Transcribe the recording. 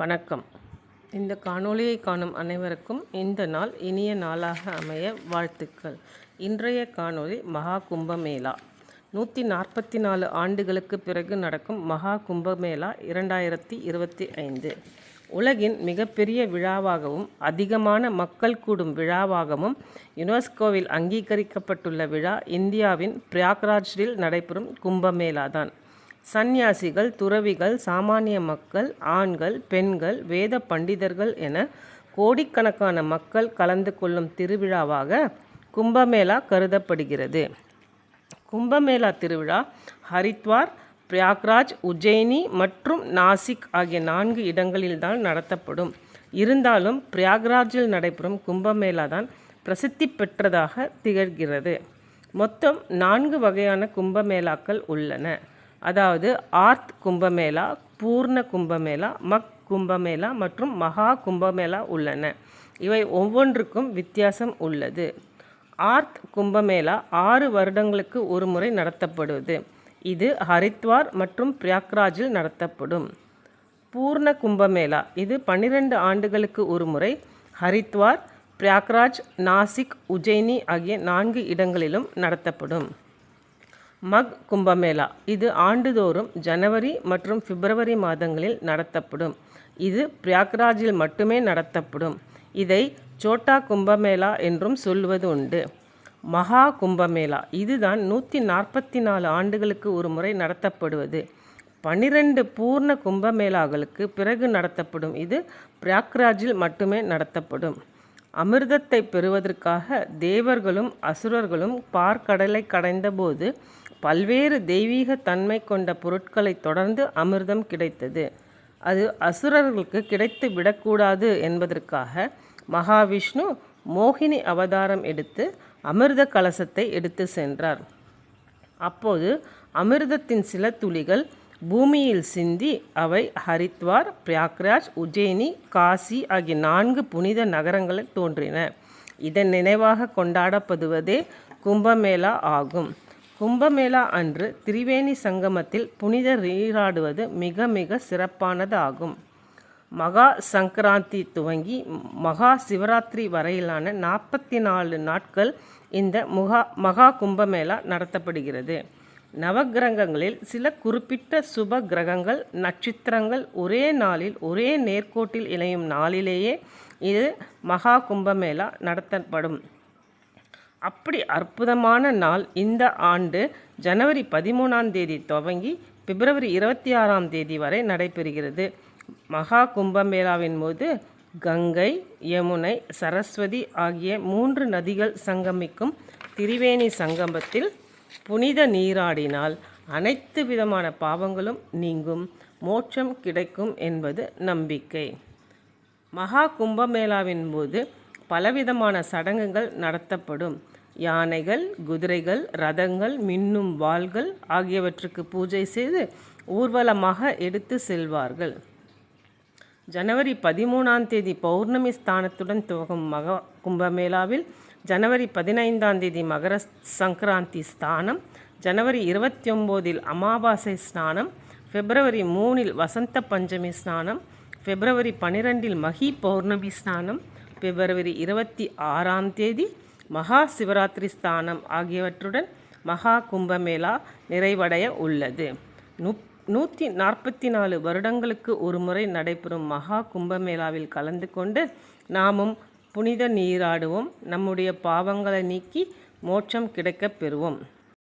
வணக்கம். இந்த காணொளியை காணும் அனைவருக்கும் இந்த நாள் இனிய நாளாக அமைய வாழ்த்துக்கள். இன்றைய காணொளி மகா கும்பமேளா. நூற்றி நாற்பத்தி நாலு ஆண்டுகளுக்கு பிறகு நடக்கும் மகா கும்பமேளா இரண்டாயிரத்தி இருபத்தி ஐந்து. உலகின் மிகப்பெரிய விழாவாகவும் அதிகமான மக்கள் கூடும் விழாவாகவும் யுனெஸ்கோவில் அங்கீகரிக்கப்பட்டுள்ள விழா இந்தியாவின் பிரயாக்ராஜில் நடைபெறும் கும்பமேளா தான். சந்நியாசிகள் துறவிகள் சாமானிய மக்கள் ஆண்கள் பெண்கள் வேத பண்டிதர்கள் என கோடிக்கணக்கான மக்கள் கலந்து கொள்ளும் திருவிழாவாக கும்பமேளா கருதப்படுகிறது. கும்பமேளா திருவிழா ஹரித்வார் பிரயாக்ராஜ் உஜ்ஜயினி மற்றும் நாசிக் ஆகிய நான்கு இடங்களில்தான் நடத்தப்படும். இருந்தாலும் பிரயாக்ராஜில் நடைபெறும் கும்பமேளா தான் பிரசித்தி பெற்றதாக திகழ்கிறது. மொத்தம் நான்கு வகையான கும்பமேளாக்கள் உள்ளன. அதாவது ஆர்த் கும்பமேளா பூர்ண கும்பமேளா மக் கும்பமேளா மற்றும் மகா கும்பமேளா உள்ளன. இவை ஒவ்வொன்றுக்கும் வித்தியாசம் உள்ளது. ஆர்த் கும்பமேளா ஆறு வருடங்களுக்கு ஒரு முறை நடத்தப்படுவது. இது ஹரித்வார் மற்றும் பிரயாக்ராஜில் நடத்தப்படும். பூர்ண கும்பமேளா இது பன்னிரண்டு ஆண்டுகளுக்கு ஒரு முறை. ஹரித்வார் பிரயாக்ராஜ் நாசிக் உஜ்ஜயினி ஆகிய நான்கு இடங்களிலும் நடத்தப்படும். மக் கும்பமேளா. இது ஆண்டுதோறும் ஜனவரி மற்றும் பிப்ரவரி மாதங்களில் நடத்தப்படும். இது பிரயாக்ராஜில் மட்டுமே நடத்தப்படும். இதை சோட்டா கும்பமேளா என்றும் சொல்வது உண்டு. மகா கும்பமேளா. இதுதான் நூற்றி நாற்பத்தி நாலு ஆண்டுகளுக்கு ஒரு முறை நடத்தப்படுவது. பன்னிரண்டு பூர்ண கும்பமேளாக்களுக்கு பிறகு நடத்தப்படும். இது பிரயாக்ராஜில் மட்டுமே நடத்தப்படும். அமிர்தத்தை பெறுவதற்காக தேவர்களும் அசுரர்களும் பார்க்கடலை கடைந்தபோது பல்வேறு தெய்வீக தன்மை கொண்ட பொருட்களை தொடர்ந்து அமிர்தம் கிடைத்தது. அது அசுரர்களுக்கு கிடைத்து விடக்கூடாது என்பதற்காக மகாவிஷ்ணு மோகினி அவதாரம் எடுத்து அமிர்த கலசத்தை எடுத்து சென்றார். அப்போது அமிர்தத்தின் சில துளிகள் பூமியில் சிந்தி அவை ஹரித்வார் பிரயாக்ராஜ் உஜ்ஜயினி காசி ஆகிய நான்கு புனித நகரங்களில் தோன்றின. இதன் நினைவாக கொண்டாடப்படுவதே கும்பமேளா ஆகும். கும்பமேளா அன்று திரிவேணி சங்கமத்தில் புனித நீராடுவது மிக மிக சிறப்பானதாகும். மகா சங்கராந்தி துவங்கி மகா சிவராத்திரி வரையிலான நாற்பத்தி நாலு நாட்கள் இந்த முகா மகா கும்பமேளா நடத்தப்படுகிறது. நவகிரகங்களில் சில குறிப்பிட்ட சுப கிரகங்கள் நட்சத்திரங்கள் ஒரே நாளில் ஒரே நேர்கோட்டில் இணையும் நாளிலேயே இது மகா கும்பமேளா நடத்தப்படும். அப்படி அற்புதமான நாள் இந்த ஆண்டு ஜனவரி பதிமூணாம் தேதி துவங்கி பிப்ரவரி இருபத்தி ஆறாம் தேதி வரை நடைபெறுகிறது. மகா கும்பமேளாவின் போது கங்கை யமுனை சரஸ்வதி ஆகிய மூன்று நதிகள் சங்கமிக்கும் திரிவேணி சங்கமத்தில் புனித நீராடினால் அனைத்து விதமான பாவங்களும் நீங்கும் மோட்சம் கிடைக்கும் என்பது நம்பிக்கை. மகா கும்பமேளாவின் போது பலவிதமான சடங்குகள் நடத்தப்படும். யானைகள் குதிரைகள் ரதங்கள் மின்னும் வாள்கள் ஆகியவற்றுக்கு பூஜை செய்து ஊர்வலமாக எடுத்து செல்வார்கள். ஜனவரி பதிமூணாம் தேதி பௌர்ணமி ஸ்தானத்துடன் துவங்கும் மகா கும்பமேளாவில் ஜனவரி பதினைந்தாம் தேதி மகர சங்கராந்தி ஸ்தானம் ஜனவரி இருபத்தி ஒம்போதில் அமாவாசை ஸ்நானம் பிப்ரவரி மூணில் வசந்த பஞ்சமி ஸ்நானம் பிப்ரவரி பன்னிரெண்டில் மகி பௌர்ணமி ஸ்நானம் பிப்ரவரி இருபத்தி ஆறாம் தேதி மகா சிவராத்திரி ஸ்தானம் ஆகியவற்றுடன் மகா கும்பமேளா நிறைவடைய உள்ளது. நூ நூற்றி நாற்பத்தி நாலு வருடங்களுக்கு ஒரு முறை நடைபெறும் மகா கும்பமேளாவில் கலந்து கொண்டு நாமும் புனித நீராடுவோம். நம்முடைய பாவங்களை நீக்கி மோட்சம் கிடைக்கப் பெறுவோம்.